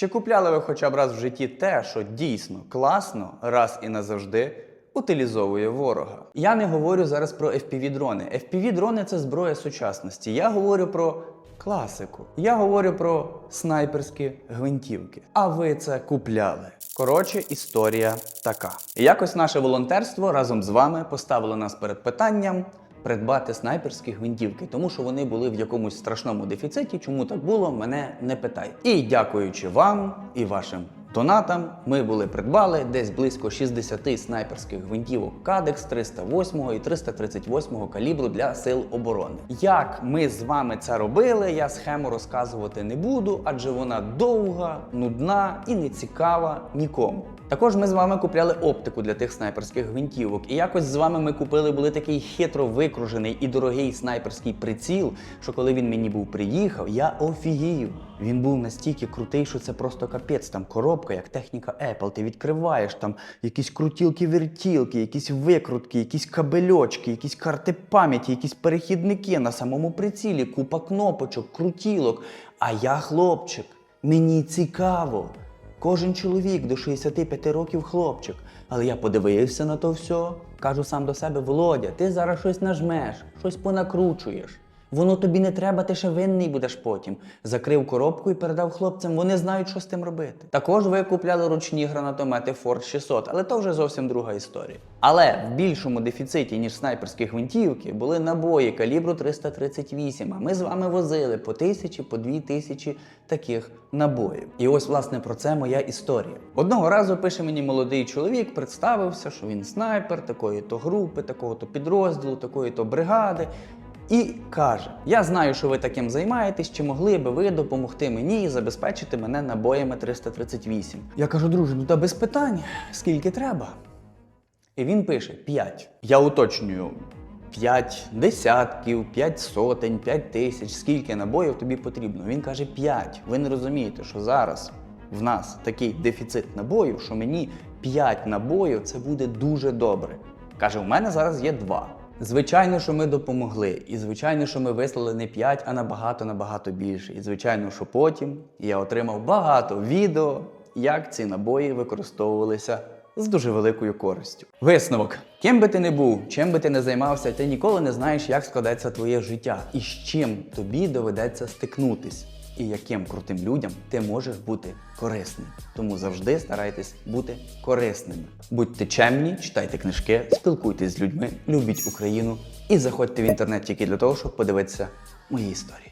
Чи купляли ви хоча б раз в житті те, що дійсно класно раз і назавжди утилізовує ворога? Я не говорю зараз про FPV-дрони. FPV-дрони це зброя сучасності. Я говорю про класику. Я говорю про снайперські гвинтівки. А ви це купляли. Коротше, історія така. Якось наше волонтерство разом з вами поставило нас перед питанням придбати снайперські гвинтівки, тому що вони були в якомусь страшному дефіциті. Чому так було, мене не питай. І дякуючи вам і вашим донатам, ми були придбали десь близько 60 снайперських гвинтівок Кадекс 308 і 338 калібру для сил оборони. Як ми з вами це робили, я схему розказувати не буду, адже вона довга, нудна і не цікава нікому. Також ми з вами купляли оптику для тих снайперських гвинтівок. І якось з вами ми купили були такий хитро викружений і дорогий снайперський приціл, що коли він мені був приїхав, я офігів. Він був настільки крутий, що це просто капець. Там коробка, як техніка Apple. Ти відкриваєш там якісь крутілки-вертілки, якісь викрутки, якісь кабельочки, якісь карти пам'яті, якісь перехідники на самому прицілі, купа кнопочок, крутілок. А я хлопчик, мені цікаво. Кожен чоловік до 65 років хлопчик. Але я подивився на то все. Кажу сам до себе: Володя, ти зараз щось нажмеш, щось понакручуєш. Воно тобі не треба, ти ще винний будеш потім. Закрив коробку і передав хлопцям. Вони знають, що з тим робити. Також ви купляли ручні гранатомети Ford 600, але то вже зовсім друга історія. Але в більшому дефіциті, ніж снайперські гвинтівки, були набої калібру 338. А ми з вами возили по тисячі, по дві тисячі таких набоїв. І ось, власне, про це моя історія. Одного разу пише мені молодий чоловік, представився, що він снайпер такої-то групи, такого-то підрозділу, такої-то бригади. І каже: Я знаю, що ви таким займаєтесь, чи могли би ви допомогти мені і забезпечити мене набоями 338. Я кажу, друже, ну та без питань, скільки треба? І він пише: 5. Я уточнюю. 5 десятків, 5 сотень, 5 тисяч, скільки набоїв тобі потрібно. Він каже 5. Ви не розумієте, що зараз в нас такий дефіцит набоїв, що мені 5 набоїв це буде дуже добре. Каже, у мене зараз є 2. Звичайно, що ми допомогли. І звичайно, що ми вислали не 5, а набагато набагато більше. І звичайно, що потім я отримав багато відео, як ці набої використовувалися з дуже великою користю. Висновок: ким би ти не був, чим би ти не займався, ти ніколи не знаєш, як складеться твоє життя і з чим тобі доведеться стикнутись. І яким крутим людям ти можеш бути корисним. Тому завжди старайтесь бути корисними. Будьте чемні, читайте книжки, спілкуйтесь з людьми, любіть Україну і заходьте в інтернет тільки для того, щоб подивитися мої історії.